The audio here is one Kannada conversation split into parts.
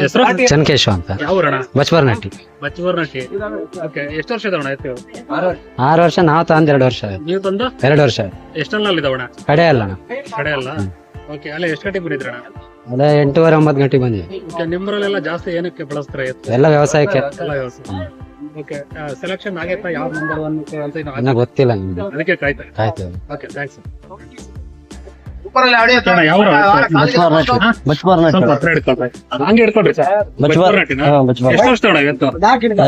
ಹೆಸರು? ಚನ್ಕೇಶವ ಅಂತ. ಯಾವ ಊರಣ ಬಚವರ್ನಟ್ಟಿ ಬಚ್ಚವರ್ನಟ್ಟಿ ಓಕೆ ಎಷ್ಟು ವರ್ಷ ಇದಾವಣ ಎತ್ತು ಆರು. ವರ್ಷ ನಾವು ತಂದ್ ಎರಡು ವರ್ಷ ಆಯ್ತು. ನೀವು ತಂದು? ಎರಡು ವರ್ಷ ಎಷ್ಟಲ್ಲಿ ಇದಾವಣ ಕಡೆ ಅಲ್ಲ ಅಣ್ಣ. ಕಡೆ ಅಲ್ಲ? ಓಕೆ ಅಲ್ಲ ಎಷ್ಟು ಗಂಟೆಗೆ ಬಂದಿದ್ರಣ ಅದೇ ಎಂಟೂವರೆ ಒಂಬತ್ತು ಗಂಟೆ ಬಂದಿ ಓಕೆ ನಿಮ್ಮರಲ್ಲೆಲ್ಲ ಜಾಸ್ತಿ ಏನಕ್ಕೆ ಬಳಸ್ತಾರೆ ಎತ್ತು? ಎಲ್ಲ ವ್ಯವಸಾಯಕ್ಕೆ. ಎಲ್ಲ ವ್ಯವಸ್ಥೆ ಓಕೆ ಸೆಲೆಕ್ಷನ್ ಆಗೈತಾ? ಯಾವ ನಂಬರ್ ಒನ್ ಅಂತ ಇನ್ನು ಇನ್ನ ಗೊತ್ತಿಲ್ಲ ನಿಮ್ಗೆ. ಅದಕ್ಕೆ ಕಾಯ್ತಾ? ಕಾಯ್ತೇವೆ ಓಕೆ ಥ್ಯಾಂಕ್ಸ್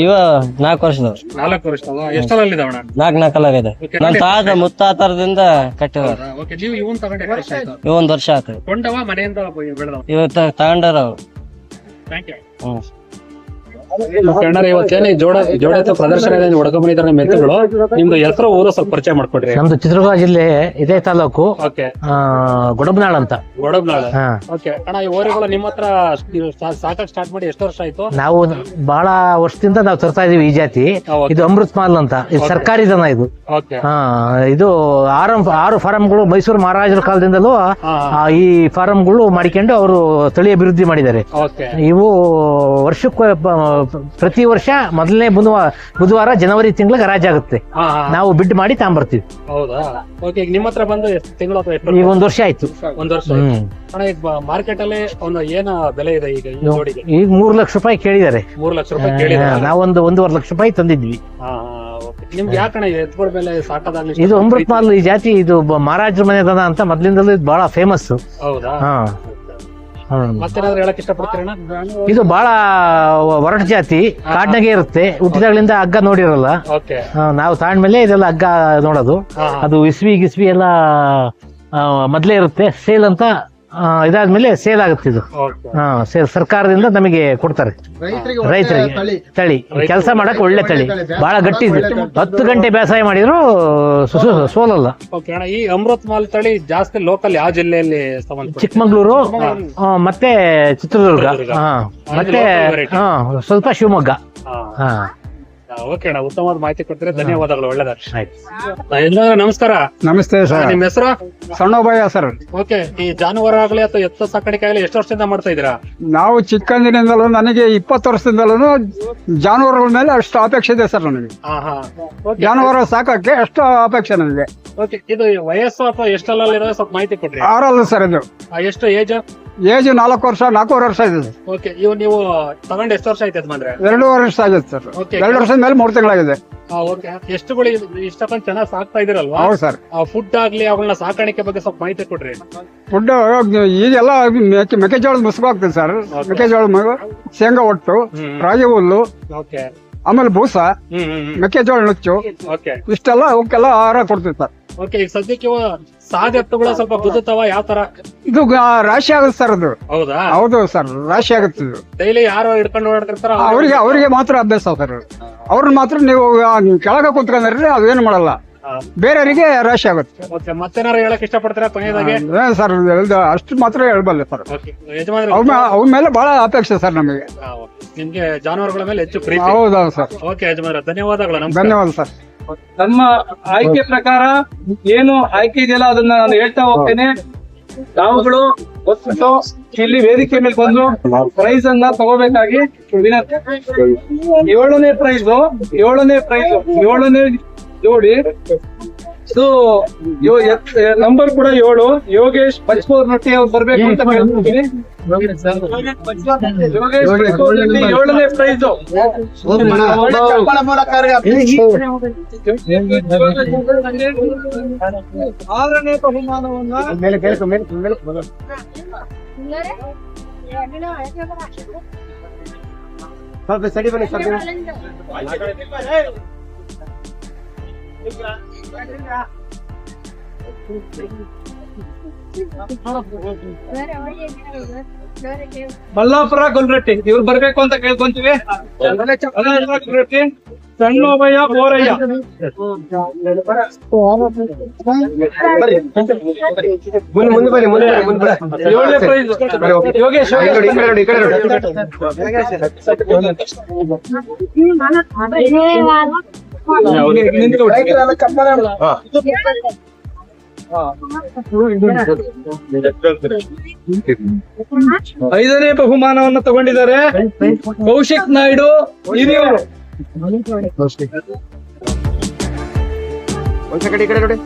ಇವ ನಾಲ್ಕು ವರ್ಷದವ್ ನಾಲ್ಕು ವರ್ಷ ಎಷ್ಟಲ್ಲಿ ಇದಾವಣ ನಾಲ್ಕು ನಾಲ್ಕಲ್ಲಾಗಿದೆ Okay. ನಮ್ ತಾತ ಮುತ್ತಾತರದಿಂದ ಕಟ್ಟಿದ ಓಕೆ ನೀವು ಇವನ್ ತಗೊಂಡು ಎಷ್ಟು ವರ್ಷ ಆಯ್ತು. ಇವ ಒಂದ್ ವರ್ಷ ಆತು. ಕೊಂಡವ ಮನೆಯಿಂದ ಬೆಳೆದವ ಇವತ್ತ ತಗೊಂಡಾರ ಅವ್ ಇವತ್ತೇನೆ ಜೋಡ ಪ್ರದರ್ಶನ ಇದೆ ನಿಮ್ದು ಹೆಸರು ಊರು ಸ್ವಲ್ಪ ಪರಿಚಯ ಮಾಡ್ಕೊಡ್ರಿ. ನಮ್ದು ಚಿತ್ರದುರ್ಗ ಜಿಲ್ಲೆ ಇದೇ ತಾಲೂಕು. ಓಕೆ. ಗುಡಬನಾಳ್ ಅಂತ. ಗೊಡಬ್ನಾಳ. ಓಕೆ. ಅಣ್ಣ ಈ ಓರಿಗಳು ನಿಮ್ಮ ಹತ್ರ ಸಾಕಷ್ಟು ಸ್ಟಾರ್ಟ್ ಮಾಡಿ ಎಷ್ಟು ವರ್ಷ ಆಯ್ತು? ನಾವು ಬಹಳ ವರ್ಷದಿಂದ ನಾವು ತರ್ತಾ ಇದೀವಿ ಈ ಜಾತಿ. ಇದು ಅಮೃತ್ ಮಾಲ್ ಅಂತ. ಇದು ಸರ್ಕಾರಿ ದನ ಇದು. ಇದು ಆರು ಆರು ಫಾರಂಗಳು ಮೈಸೂರು ಮಹಾರಾಜರ ಕಾಲದಿಂದಲೂ ಈ ಫಾರಂಗಳು ಮಾಡಿಕೊಂಡು ಅವರು ಸ್ಥಳೀಯ ಅಭಿವೃದ್ಧಿ ಮಾಡಿದ್ದಾರೆ. ಇವು ವರ್ಷಕ್ಕೆ ಪ್ರತಿ ವರ್ಷ ಮೊದಲನೇ ಬುಧವಾರ ಬುಧವಾರ ಜನವರಿ ತಿಂಗಳಿಗೆ ಹರಾಜಾಗುತ್ತೆ ನಾವು ಬಿಡ್ ಮಾಡಿ ತಗೊಂಡ್ಬರ್ತೀವಿ ಹೌದಾ? ಓಕೆ ಈಗ ನಿಮ್ಮ ಹತ್ರ ಬಂದು ಎಷ್ಟು ತಿಂಗಳು ಅಥವಾ ಎಷ್ಟು ಈಗ? ಒಂದ್ ವರ್ಷ ಆಯ್ತು. ಒಂದ್ ವರ್ಷ ಆಯ್ತು. ಹ್ಮ್. ಅಣ್ಣ ಈಗ ಮಾರ್ಕೆಟ್ ಅಲ್ಲಿ ಒಂದು ಏನ ಬೆಲೆ ಇದೆ ಈಗ ಈ ಜೋಡಿಗೆ? ಈಗ ಮೂರ್ ಲಕ್ಷ ರೂಪಾಯಿ ಕೇಳಿದ್ದಾರೆ. ಮೂರ್ ಲಕ್ಷ ರೂಪಾಯಿ ಕೇಳಿದ್ರೆ ಹಾ, ನಾವೊಂದು ಒಂದೂವರೆ ಲಕ್ಷ ರೂಪಾಯಿ ತಂದಿದ್ವಿ. ನಿಮ್ಗೆ ಎತ್ಕೊಳ್ ಮೇಲೆ ಸಾಕೋದಾಗ್ಲಿ ಇದು ಅಮೃತ್ ಮಾಲ್ ಈ ಜಾತಿ ಇದು ಬ- ಮಹಾರಾಜರ ಮನೆ ದನ ಅಂತ ಮೊದ್ಲಿಂದಲೂ ಇದು ಬಹಳ ಫೇಮಸ್ ಹೌದಾ? ಹಾ. ಮತ್ತೇನಾದ್ರು ಹೇಳಕ್ ಇಷ್ಟಪಡ್ತೀರಣ್ಣ ಇದು ಬಹಳ ಹೊರಟ ಜಾತಿ ಕಾಡ್ನಾಗೆ ಇರುತ್ತೆ. ಹುಟ್ಟಿದಾಗ್ಲಿಂದ ಹಗ್ಗ ನೋಡಿರಲ್ಲ. ಓಕೆ. ಹಾ, ನಾವು ತಾಂಡ್ಮೇಲೆ ಇದೆಲ್ಲ ಹಗ್ಗ ನೋಡೋದು. ಹಾ ಅದು ಇಸ್ವಿ ಗಿಸ್ವಿ ಎಲ್ಲ ಆ, ಮೊದ್ಲೇ ಇರುತ್ತೆ. ಸೇಲ್ ಅಂತ ಆ, ಇದಾದ್ಮೇಲೆ ಸೇಲ್ ಆಗುತ್ತೆ ಇದು. ಹಾ ಸೇಲ್ ಸರ್ಕಾರದಿಂದ ನಮಗೆ ಕೊಡ್ತಾರೆ. ರೈತರಿಗೆ ತಳಿ. ಕೆಲಸ ಮಾಡಕ್ ಒಳ್ಳೆ ತಳಿ. ಬಹಳ ಗಟ್ಟಿ ಇದೆ. ಹತ್ತು ಗಂಟೆ ಬೇಸಾಯ ಮಾಡಿದ್ರು ಸೋಲಲ್ಲ. ಓಕೆ ಅಣ್ಣ ಈ ಅಮೃತ್ ಮಾಲ್ ತಳಿ ಜಾಸ್ತಿ ಲೋಕಲ್ ಯಾವ ಜಿಲ್ಲೆಯಲ್ಲಿ ಸಂಬಂಧ ಚಿಕ್ಕಮಂಗ್ಳೂರು ಮತ್ತೆ ಚಿತ್ರದುರ್ಗ. ಹಾ ಮತ್ತೆ ಸ್ವಲ್ಪ ಶಿವಮೊಗ್ಗ. ಹಾ. ಓಕೆ ಅಣ್ಣ ಉತ್ತಮವಾದ ಮಾಹಿತಿ ಕೊಡ್ತೀರಾ ಧನ್ಯವಾದಗಳು ಒಳ್ಳೆದಾಗ್ಲಿ. ಆಯ್ತು. ನಮಸ್ಕಾರ. ನಮಸ್ತೆ ಸರ್. ನಿಮ್ಮ ಹೆಸರು? ಸಣ್ಣಬಯ್ಯ ಸರ್. ಓಕೆ ಈ ಜಾನುವಾರು ಆಗಲಿ ಅಥವಾ ಎತ್ತ ಸಾಕಾಣಿಕೆ ಆಗಲಿ ಎಷ್ಟು ವರ್ಷದಿಂದ ಮಾಡ್ತಾ ಇದ್ದೀರಾ? ನಾವು ಚಿಕ್ಕಂದಿನಿಂದಲೂ ನನಗೆ ಇಪ್ಪತ್ತು ವರ್ಷದಿಂದಲೂ ಜಾನುವಾರುಗಳ ಮೇಲೆ ಅಷ್ಟು ಅಪೇಕ್ಷೆ ಇದೆ ಸರ್ ನನಗೆ. ಹಾ ಹಾ. ಓಕೆ. ಜಾನುವಾರು ಸಾಕಕ್ಕೆ ಅಷ್ಟು ಅಪೇಕ್ಷೆ ನನಗೆ. ಓಕೆ ಇದು ವಯಸ್ಸು ಅಥವಾ ಎಷ್ಟಲ್ಲಿ ಸ್ವಲ್ಪ ಮಾಹಿತಿ ಕೊಡ್ರಿ. ಆರಲ್ಲ ಸರ್ ಇದು. ಆ, ಎಷ್ಟು ಏಜ್? ಏಜ್ ನಾಲ್ಕು ವರ್ಷ ನಾಲ್ಕೂವರೆ ವರ್ಷ ಆಗಿದೆ. ಸರ್. ಓಕೆ ಇವು ನೀವು ತಗೊಂಡು ಎಷ್ಟು ವರ್ಷ ಆಯ್ತು ಯಜಮಾನ್ರೆ ಎರಡೂವರೆ ವರ್ಷ ಆಗಿದೆ ಸರ್. Okay. ಎರಡು ವರ್ಷದ ಮೇಲೆ ಮೂರು ತಿಂಗಳಾಗಿದೆ. ಓಕೆ ಎಷ್ಟುಗಳು ಇಷ್ಟಕ್ಕೊಂದು ಚೆನ್ನಾಗಿ ಸಾಕ್ತಾ ಇದೀರಲ್ವಾ ಹೌದು ಸರ್. ಫುಡ್ ಆಗ್ಲಿ ಅವುಗಳನ್ನ ಸಾಕಾಣಿಕೆ ಬಗ್ಗೆ ಸ್ವಲ್ಪ ಮಾಹಿತಿ ಕೊಡ್ರಿ. ಫುಡ್ ಈಗೆಲ್ಲ ಮೆಕ್ಕೆ ಮೆಕ್ಕೆಜೋಳದ ಮುಸುಕು ಆಗ್ತದೆ ಸರ್. ಮೆಕ್ಕೆಜೋಳ ಮಗು ಶೇಂಗಾ ಒಟ್ಟು ಹ್ಮ್. ರಾಗಿ ಹುಲ್ಲು ಓಕೆ ಆಮೇಲೆ ಬೂಸ ಹ್ಮ್ ಹ್ಮ್ ಮೆಕ್ಕೆಜೋಳ ನುಚ್ಚು ಓಕೆ ಇಷ್ಟೆಲ್ಲ ಅವಕ್ಕೆಲ್ಲ ಆಹಾರ ಕೊಡ್ತೀವಿ ಸರ್. ಓಕೆ ಈಗ ಸದ್ಯಕ್ಕೆ ಇವು ಸಾದ್ ಎತ್ತುಗಳು ಸ್ವಲ್ಪ ಗುದ್ದುತ್ತವ ಯಾವ ತರ? ಇದು ಗ- ರಾಶಿ ಆಗುತ್ತೆ ಸರ್ ಅದು. ಹೌದಾ? ಹೌದು ಸರ್ ರಾಶಿ ಆಗುತ್ತೆ ಇದು. ಡೈಲಿ ಯಾರು ಹಿಡ್ಕೊಂಡು ಓಡಾಡ್ತಿರ್ತಾರ ಅವರಿಗೆ ಅವರಿಗೆ ಮಾತ್ರ ಅಭ್ಯಾಸ ಸರ್ ಅವ್ರನ್ನ ಮಾತ್ರ ನೀವು ಆ, ಕೆಳಗೆ ಅದು ಅವೇನು ಮಾಡಲ್ಲ. ಬೇರೆಯವರಿಗೆ ರಾಶಿ ಆಗುತ್ತೆ. ಓಕೆ ಮತ್ತೇನಾರು ಹೇಳಕ್ ಇಷ್ಟಪಡ್ತೀರಾ ಕೊನೆಯದಾಗಿ? ಅದೇ ಸರ್ ಇದು ಅಷ್ಟು ಮಾತ್ರ ಹೇಳ್ಬಲ್ಲ ಸರ್. ಓಕೆ ಯಜಮಾನ್ರೆ ಅವ್ರ ಮೇ- ಮೇಲೆ ಬಹಳ ಅಪೇಕ್ಷೆ ಸರ್ ನಮಗೆ. ಹಾ, okay. ನಿಮ್ಗೆ ಜಾನುವಾರುಗಳ ಮೇಲೆ ಹೆಚ್ಚು ಪ್ರೀತಿ. ಹೌದೌದು ಸರ್. ಓಕೆ ಯಜಮಾನ್ರೆ ಧನ್ಯವಾದಗಳು ನಮಸ್ಕಾರ. ಧನ್ಯವಾದ ಸರ್. ನಮ್ಮ ಆಯ್ಕೆ ಪ್ರಕಾರ ಏನು ಆಯ್ಕೆ ಇದೆಯಲ್ಲ ಅದನ್ನ ನಾನು ಹೇಳ್ತಾ ಹೋಗ್ತೇನೆ. ನಾವುಗಳು ಒತ್ತು ಇಲ್ಲಿ ವೇದಿಕೆ ಮೇಲೆ ಬಂದು ಪ್ರೈಸ್ ಅನ್ನ ತಗೋಬೇಕಾಗಿ ವಿನಂತಿ. ಏಳನೇ ಪ್ರೈಸ್ ಏಳನೇ ಪ್ರೈಸ್ ಏಳನೇ ಜೋಡಿ ಇದು ನಂಬರ್ ಕೂಡ ಏಳು. ಯೋಗೇಶ್ ಪಚ್ಪೋರ್ ನಟ್ಟಿ ಅವ್ರು ಬರ್ಬೇಕು ಅಂತ ಕೇಳ್ತೀನಿ ಯೋಗೇಶ್ ಏಳನೇ ಪ್ರೈಸ್ ಆರನೇ ಬಹುಮಾನವನ್ನ ಮಲ್ಲಾಪುರ ಗುಲ್ರಟ್ಟಿ. ಇವ್ರು ಬರ್ಬೇಕು ಅಂತ ಕೇಳ್ಕೊಂತೀವಿ. ಗುಲ್ರಟ್ಟಿ ಸಣ್ಣೋಬಯ್ಯ ಬೋರಯ್ಯ. ಏಳನೇ ಪ್ರೈಸ್ ಯೋಗೇಶ್ ಐದನೇ ಬಹುಮಾನವನ್ನ ತಗೊಂಡಿದ್ದಾರೆ. ಕೌಶಿಕ್ ನಾಯ್ಡು ನೋಡಿ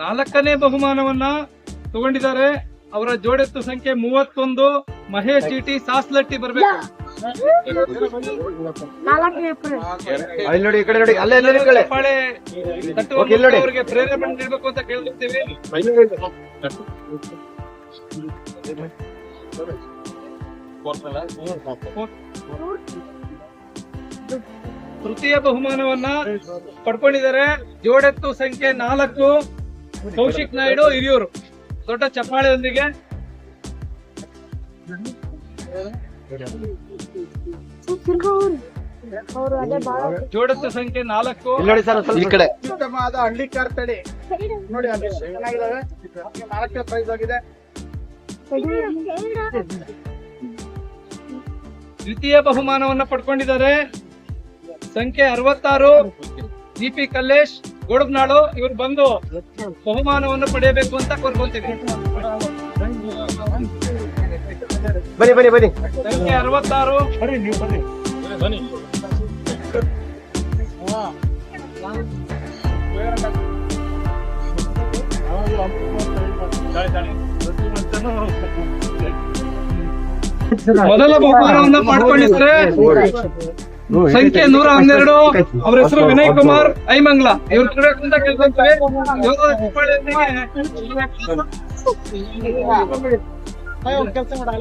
ನಾಲ್ಕನೇ ಬಹುಮಾನವನ್ನ ತಗೊಂಡಿದ್ದಾರೆ. ಅವರ ಜೋಡೆತ್ತು ಸಂಖ್ಯೆ ಮೂವತ್ತೊಂದು. ಮಹೇಶ್ ಟಿ ಸಾಸ್ಲಟ್ಟಿ ಬರ್ಬೇಕು. ಚಪ್ಪಾಳೆ ತಟ್ಟುವ ನೋಡಿ. ಅವರಿಗೆ ಪ್ರೇರೇಪಣೆ ನೀಡಬೇಕು ಅಂತ ಕೇಳ್ತಿರ್ತೀವಿ ತೃತೀಯ ಬಹುಮಾನವನ್ನ ಪಡ್ಕೊಂಡಿದ್ದಾರೆ. ಜೋಡೆತ್ತು ಸಂಖ್ಯೆ ನಾಲ್ಕು. ಕೌಶಿಕ್ ನಾಯ್ಡು ಹಿರಿಯೂರು. ದೊಡ್ಡ ಚಪ್ಪಾಳೆಯೊಂದಿಗೆ ಜೋಡೆತ್ತು ಸಂಖ್ಯೆ ನಾಲ್ಕು. ಈ ಕಡೆ. ಉತ್ತಮವಾದ ಹಳ್ಳಿ ಕಾರ್ ತಡಿ. ನೋಡಿ ಚೆನ್ನಾಗಿದಾವೆ. ನಮ್ಗೆ ನಾಲ್ಕನೇ ಪ್ರೈಸ್ ಆಗಿದೆ. ದ್ವಿತೀಯ ಬಹುಮಾನವನ್ನ ಪಡ್ಕೊಂಡಿದ್ದಾರೆ. ಸಂಖ್ಯೆ ಅರವತ್ತಾರು. ಜಿ ಪಿ ಕಲ್ಲೇಶ್ ಗೋಡಬ್ನಾಳು ಇವ್ರು ಬಂದು ಬಹುಮಾನವನ್ನು ಪಡೆಯಬೇಕು ಅಂತ ಕೋರ್ಕೊಳ್ತೀವಿ ಬನ್ನಿ ಬನ್ನಿ ಬನ್ನಿ. ಸಂಖ್ಯೆ ಅರವತ್ತಾರು. ಮೊದಲ ಬಹುಮಾನವನ್ನ ಪಡ್ಕೊಂಡಿದ್ರೆ ಸಂಖ್ಯೆ ನೂರ ಹನ್ನೆರಡು. ಅವ್ರ ಹೆಸರು ವಿನಯ್ ಕುಮಾರ್ ಐಮಂಗ್ಲ. ಇವ್ರ ಅಂತ ಕೇಳ್ಕೊಂತಾರೆ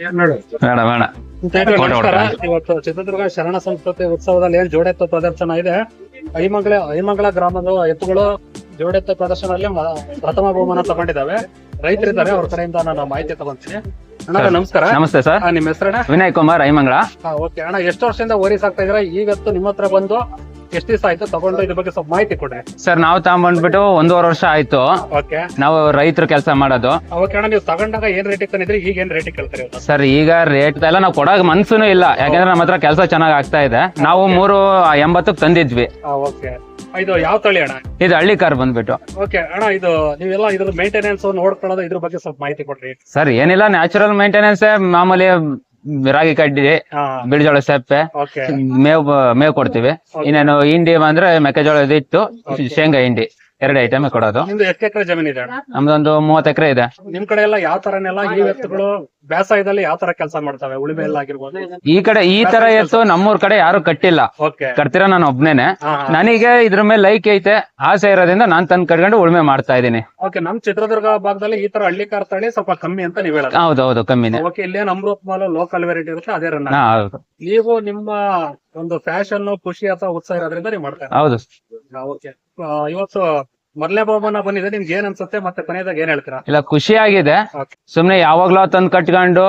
ಬೇಡ ಬೇಡ. ನಮಸ್ಕಾರ. ಇವತ್ತು ಚಿತ್ರದುರ್ಗ ಶರಣ ಸಂಸ್ಕೃತಿ ಉತ್ಸವದಲ್ಲಿ ಏನ್ ಜೋಡೆತ್ತ ಪ್ರದರ್ಶನ ಇದೆ. ಐಮಂಗಳ ಐಮಂಗಳ ಗ್ರಾಮದ ಎತ್ತುಗಳು ಜೋಡೆತ್ತ ಪ್ರದರ್ಶನದಲ್ಲಿ ಪ್ರಥಮ ಬಹುಮಾನ ತಗೊಂಡಿದ್ದಾವೆ. ರೈತರಿದ್ದಾರೆ ಅವ್ರ ಕಡೆಯಿಂದ ನಾನು ಮಾಹಿತಿ ತಗೊಂತೀನಿ. ಅಣ್ಣ ನಮಸ್ಕಾರ. ನಮಸ್ತೆ ಸರ್. ನಿಮ್ಮ ಹೆಸರಣ್ಣ? ವಿನಯ್ ಕುಮಾರ್ ಐಮಂಗಳ ಓಕೆ. ಅಣ್ಣ ಎಷ್ಟು ವರ್ಷದಿಂದ ಓರಿಸ್ ಆಗ್ತಾ ಇದ್ರೆ ಇವತ್ತು ನಿಮ್ಮ ಹತ್ರ ಬಂದು ಎಷ್ಟು ದಿವಸ ಆಯ್ತು? ತಗೊಂಡು ಇದ್ರ ಬಗ್ಗೆ ಸ್ವಲ್ಪ ಮಾಹಿತಿ ಕೊಡ್ರಿ ಸರ್ ನಾವು ತಗೊಂಡ್ಬಿಟ್ಟು ಒಂದೂವರೆ ವರ್ಷ ಆಯ್ತು. ಓಕೆ. ನಾವು ರೈತರು ಕೆಲಸ ಮಾಡೋದು. ಓಕೆ ಅಣ್ಣ ನೀವು ತಗೊಂಡಾಗ ಏನ್ ರೇಟ್ ತಂದಿದ್ರಿ ಈಗ ಏನ್ ರೇಟ್ ಕೇಳ್ತಾರೆ? ಸರ್ ಈಗ ರೇಟ್ ಎಲ್ಲ ನಾವು ಕೊಡೋಕೆ ಮನ್ಸುನು ಇಲ್ಲ. ಯಾಕಂದ್ರೆ ನಮ್ಮ ಹತ್ರ ಕೆಲಸ ಚೆನ್ನಾಗ್ ಆಗ್ತಾ ಇದೆ. ನಾವು ಮೂರು ಎಂಬತ್ತಕ್ಕೆ ತಂದಿದ್ವಿ. ಓಕೆ. ಇದು ಯಾವ ತಳಿ ಅಣ್ಣ? ಇದು ಹಳ್ಳಿ ಕಾರ್ ಬಂದ್ಬಿಟ್ಟು. ಓಕೆ ಅಣ್ಣ ಇದು ನೀವೆಲ್ಲ ಇದ್ರ ಮೇಂಟೆನೆನ್ಸ್ ನೋಡ್ಕೊಳ್ಳೋದು ಇದ್ರ ಬಗ್ಗೆ ಸ್ವಲ್ಪ ಮಾಹಿತಿ ಕೊಡ್ರಿ. ಸರ್ ಏನಿಲ್ಲ ನ್ಯಾಚುರಲ್ ಮೇಂಟೆನೆನ್ಸ್ ಮಾಮೂಲಿ ರಾಗಿ ಕಡ್ಡಿ ಬಿಳಿಜೋಳ ಸೆಪ್ಪೆ ಮೇವು ಮೇವು ಕೊಡ್ತೀವಿ. ಇನ್ನೇನು ಹಿಂಡಿ ಬಂದ್ರೆ ಮೆಕ್ಕೆಜೋಳದ ಹಿಟ್ಟು ಶೇಂಗಾ ಹಿಂಡಿ. ಎರಡು ಐಟಮ್ ಕೊಡೋದು. ನಿಮ್ದು ಎಷ್ಟು ಎಕರೆ ಜಮೀನ್ ಇದೆ? ನಮ್ದೊಂದು ಮೂವತ್ತು ಎಕರೆ ಇದೆ. ನಿಮ್ ಕಡೆ ಎಲ್ಲ ಯಾವ ತರನೆಲ್ಲ ಈ ಎತ್ತುಗಳು ಬೇಸಾಯದಲ್ಲಿ ಯಾವ ತರ ಕೆಲಸ ಮಾಡ್ತವೆ? ಉಳಿಮೆ ಎಲ್ಲ ಆಗಿರ್ಬೋದು. ಈ ಕಡೆ ಈ ತರ ಎತ್ತು ನಮ್ಮೂರ್ ಕಡೆ ಯಾರು ಕಟ್ಟಿಲ್ಲ. ಓಕೆ. ಕಟ್ತಿರ ನಾನು ಒಬ್ನೇನೆ. ನನಗೆ ಇದ್ರ ಮೇಲೆ ಲೈಕ್ ಐತೆ ಆಸೆ ಇರೋದ್ರಿಂದ ನಾನ್ ತಂದ್ ಕಟ್ಕೊಂಡು ಉಳುಮೆ ಮಾಡ್ತಾ ಇದೀನಿ ಓಕೆ ನಮ್ ಚಿತ್ರದುರ್ಗ ಭಾಗದಲ್ಲಿ ಈ ತರ ಹಳ್ಳಿ ಕಾರ್ ತಳಿ ಸ್ವಲ್ಪ ಕಮ್ಮಿ ಅಂತ ನೀವ್ ಹೇಳೋದು. ಹೌದೌದು ಕಮ್ಮಿನೇ. ಓಕೆ ಇಲ್ಲೇನ್ ಅಮೃತ್ ಮಾಲ್ ಲೋಕಲ್ ವೆರೈಟಿ ಇರುತ್ತೆ ಅದೇ ರನ್ ಹೌದು. ನೀವು ನಿಮ್ಮ ಒಂದು ಫ್ಯಾಷನ್ ಖುಷಿ ಅಥವಾ ಉತ್ಸಾಹ ಇರೋದ್ರಿಂದ ನೀವು ಮಾಡ್ತಾರೆ ಹೌದು. ಓಕೆ ಇವತ್ತು ಮೊದಲೇ ಬಾಬನ ಬಂದಿದೆ ನಿಮ್ಗೆ ಏನ್ ಅನ್ಸುತ್ತೆ? ಮತ್ತೆ ಕೊನೆಯದಾಗ ಏನ್ ಹೇಳ್ತೀರಾ? ಇಲ್ಲ ಖುಷಿ ಆಗಿದೆ. ಸುಮ್ನೆ ಯಾವಾಗ್ಲೂ ತಂದ್ ಕಟ್ಕೊಂಡು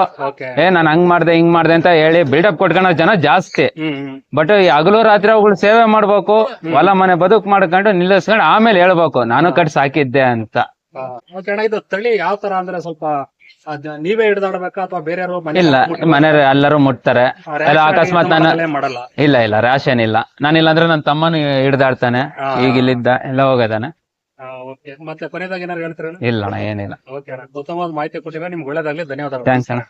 ಏ ನಾನ್ ಹಂಗ್ ಮಾಡ್ದೆ ಹಿಂಗ್ ಮಾಡ್ದೆ ಅಂತ ಹೇಳಿ ಬಿಲ್ಡಪ್ ಕೊಟ್ಕೊಳ್ಳೋ ಜನ ಜಾಸ್ತಿ. ಬಟ್ ಹಗಲು ರಾತ್ರಿ ಅವುಗಳು ಸೇವೆ ಮಾಡ್ಬೇಕು ಹೊಲ ಮನೆ ಬದುಕು ಮಾಡ್ಕೊಂಡು ನಿಲ್ಲಿಸ್ಕೊಂಡು ಆಮೇಲೆ ಹೇಳ್ಬೇಕು ನಾನು ಕಟ್ ಸಾಕಿದ್ದೆ ಅಂತ. ಇದು ತಳಿ ಯಾವ ತರ ಅಂದ್ರೆ ಸ್ವಲ್ಪ ಅದ್ ನೀವೇ ಹಿಡಿದಾಡ್ಬೇಕಾ ಅಥವಾ ಬೇರೆ ಇಲ್ಲ ಮನೆ ಎಲ್ಲರೂ ಮುಟ್ತಾರೆ. ಎಲ್ಲ ಅಕಸ್ಮಾತ್ ನಾನು ಮಾಡಲ್ಲ. ಇಲ್ಲ ಇಲ್ಲ ನಾನು ಇಲ್ಲ. ನಾನಿಲ್ಲ ಅಂದ್ರೆ ನನ್ನ ತಮ್ಮನ ಹಿಡ್ದಾಡ್ತಾನೆ ಈಗ ಇಲ್ಲಿದ್ದ ಎಲ್ಲ ಹೋಗದಾನೆ. ಮತ್ತೆ ಕೊನೆಯದಾಗ ಏನಾರು ಹೇಳ್ತೀರಾ ಇಲ್ಲ ಅಣ್ಣ ಏನಿಲ್ಲ. ಓಕೆ ಅಣ್ಣ. ಉತ್ತಮವಾದ ಮಾಹಿತಿ ಕೊಟ್ಟಿದ್ರೆ ನಿಮ್ಗೆ ಒಳ್ಳೇದಾಗ್ಲಿ. ಧನ್ಯವಾದಗಳು. ಥ್ಯಾಂಕ್ಸ್ ಅಣ್ಣ.